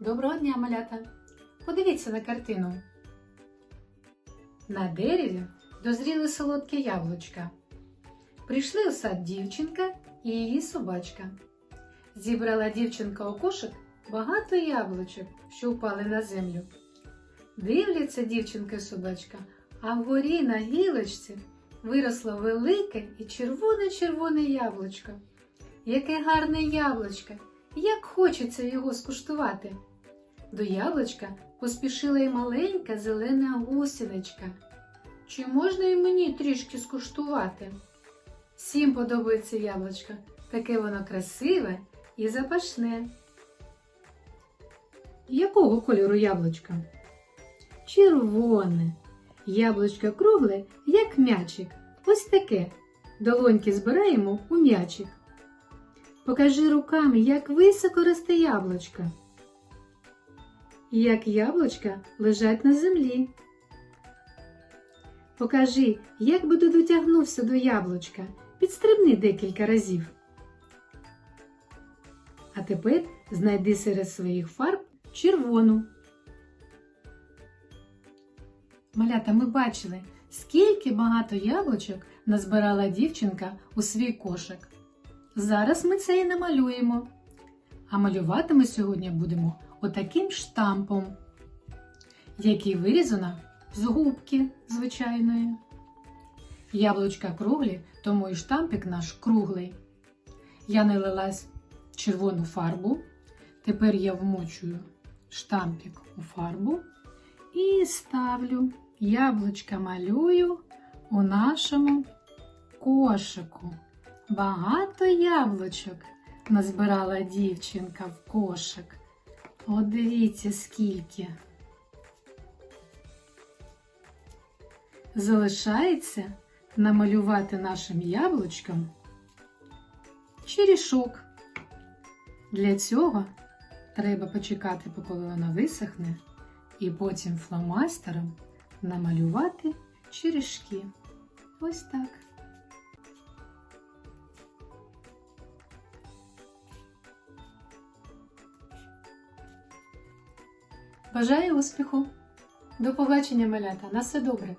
Доброго дня, малята! Подивіться на картину. На дереві дозріли солодкі яблучка. Прийшли у сад дівчинка і її собачка. Зібрала дівчинка у кошик багато яблучок, що впали на землю. Дивляться дівчинка і собачка, а вгорі на гілочці виросло велике і червоне-червоне яблучко. Яке гарне яблучко! Як хочеться його скуштувати. До яблучка поспішила й маленька зелена гусіничка. Чи можна і мені трішки скуштувати? Всім подобається яблучко, таке воно красиве і запашне. Якого кольору яблучко? Червоне. Яблучко кругле, як м'ячик. Ось таке. Долоньки збираємо у м'ячик. Покажи руками, як високо росте яблучко. Як яблучка лежать на землі. Покажи, як би ти дотягнувся до яблучка. Підстрибни декілька разів. А тепер знайди серед своїх фарб червону. Малята, ми бачили, скільки багато яблучок назбирала дівчинка у свій кошик. Зараз ми це і намалюємо. А малювати ми сьогодні будемо отаким штампом, який вирізано з губки звичайної. Яблучка круглі, тому і штампик наш круглий. Я налилась червону фарбу. Тепер я вмочую штампик у фарбу і ставлю яблучка малюю у нашому кошику. Багато яблучок назбирала дівчинка в кошик. От дивіться, скільки. Залишається намалювати нашим яблучком черішок. Для цього треба почекати, поки вона висохне, і потім фломастером намалювати черешки. Ось так. Бажаю успіху! До побачення, малята! На все добре!